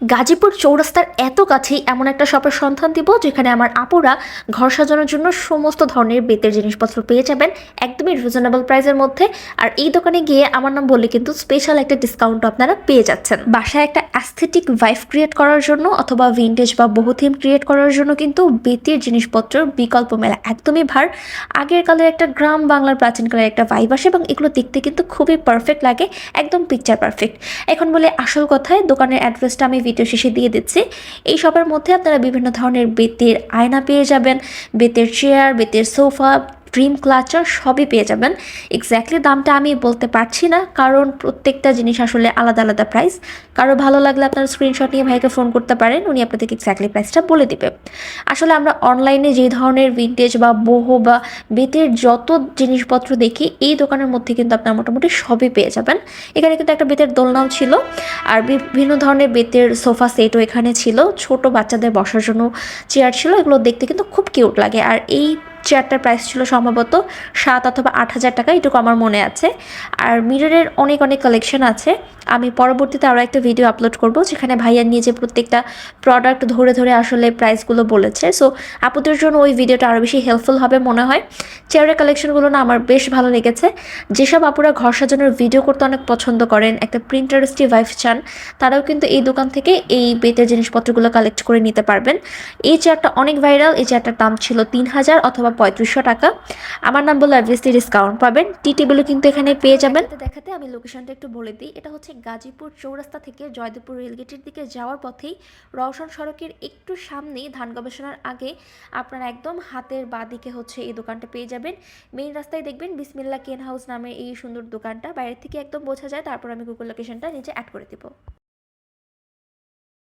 গাজীপুর চৌরাস্তার এত কাছেই এমন একটা শপের সন্ধান দিব যেখানে আমার আপুরা ঘর সাজানোর জন্য সমস্ত ধরনের বেতের জিনিসপত্র পেয়ে যাবেন একদমই রিজনেবল প্রাইসের মধ্যে। আর এই দোকানে গিয়ে আমার নাম বললে কিন্তু স্পেশাল একটা ডিসকাউন্ট আপনারা পেয়ে যাচ্ছেন। বাসায় একটা অ্যাস্থেটিক ভাইফ ক্রিয়েট করার জন্য অথবা ভিন্টেজ বা বহু থিম ক্রিয়েট করার জন্য কিন্তু বেতের জিনিসপত্র বিকল্প মেলা একদমই ভার। আগের কালের একটা গ্রাম বাংলার প্রাচীন কালের একটা ভাইব আসে এবং এগুলো দেখতে কিন্তু খুবই পারফেক্ট লাগে, একদম পিকচার পারফেক্ট এখন বলে আসল কথায় দোকানের অ্যাড্রেসটা আমি ভিডিও শেষে দিয়ে দিচ্ছি। এই সবার মধ্যে আপনারা বিভিন্ন ধরনের বেতের আয়না পেয়ে যাবেন। বেতের চেয়ার বেতের সোফা ড্রিম ক্লাচার সবই পেয়ে যাবেন। এক্স্যাক্টলি দামটা আমি বলতে পারছি না, কারণ প্রত্যেকটা জিনিস আসলে আলাদা আলাদা প্রাইস কারও ভালো লাগলে আপনারা স্ক্রিনশট নিয়ে ভাইকে ফোন করতে পারেন, উনি আপনাদেরকে এক্স্যাক্টলি প্রাইসটা বলে দিবে। আসলে আমরা অনলাইনে যে ধরনের ভিন্টেজ বা বহু বা বেতের যত জিনিসপত্র দেখি, এই দোকানের মধ্যে কিন্তু আপনারা মোটামুটি সবই পেয়ে যাবেন। এখানে কিন্তু একটা বেতের দোলনাও ছিল, আর বিভিন্ন ধরনের বেতের সোফা সেটও এখানে ছিল। ছোট বাচ্চাদের বসার জন্য চেয়ার ছিল, এগুলো দেখতে কিন্তু খুব কিউট লাগে। আর এই চেয়ারটার প্রাইস ছিল সম্ভবত সাত অথবা আট হাজার টাকা, এটুকু আমার মনে আছে। আর মিররের অনেক অনেক কালেকশন আছে। আমি পরবর্তীতে আরও একটা ভিডিও আপলোড করব, যেখানে ভাইয়া যে প্রত্যেকটা প্রোডাক্ট ধরে ধরে আসলে প্রাইসগুলো বলেছে। সো আপুদের জন্য ওই ভিডিওটা আরও বেশি হেল্পফুল হবে মনে হয়। চেয়ারের কালেকশনগুলো না আমার বেশ ভালো লেগেছে। যেসব আপুরা ঘর সাজানোর ভিডিও করতে অনেক পছন্দ করেন, একটা প্রিন্টারেস্টি ভাইফ চান, তারাও কিন্তু এই দোকান থেকে এই বেতের জিনিসপত্রগুলো কালেক্ট করে নিতে পারবেন। এই চেয়ারটা অনেক ভাইরাল এই চেয়ারটার দাম ছিল তিন হাজার অথবা পঁয়ত্রিশশো টাকা। আমার নাম বলে অবভিয়াসলি ডিসকাউন্ট পাবেন। টি টেবিলও কিন্তু এখানে পেয়ে যাবেন। দেখাতে আমি লোকেশনটা একটু বলে দিই। এটা হচ্ছে গাজীপুর চৌরাস্তা থেকে জয়দেবপুর রেলগেটের দিকে যাওয়ার পথেই রওশন সড়কের একটু সামনেই ধান গবেষণার আগে আপনারা একদম হাতের বাঁ দিকে হচ্ছে এই দোকানটা পেয়ে যাবেন। মেইন রাস্তায় দেখবেন বিসমিল্লা কেন হাউস নামে এই সুন্দর দোকানটা। বাইরে থেকে একদম বোঝা যায়, তারপর আমি গুগল লোকেশনটা নিচে অ্যাড করে দিব।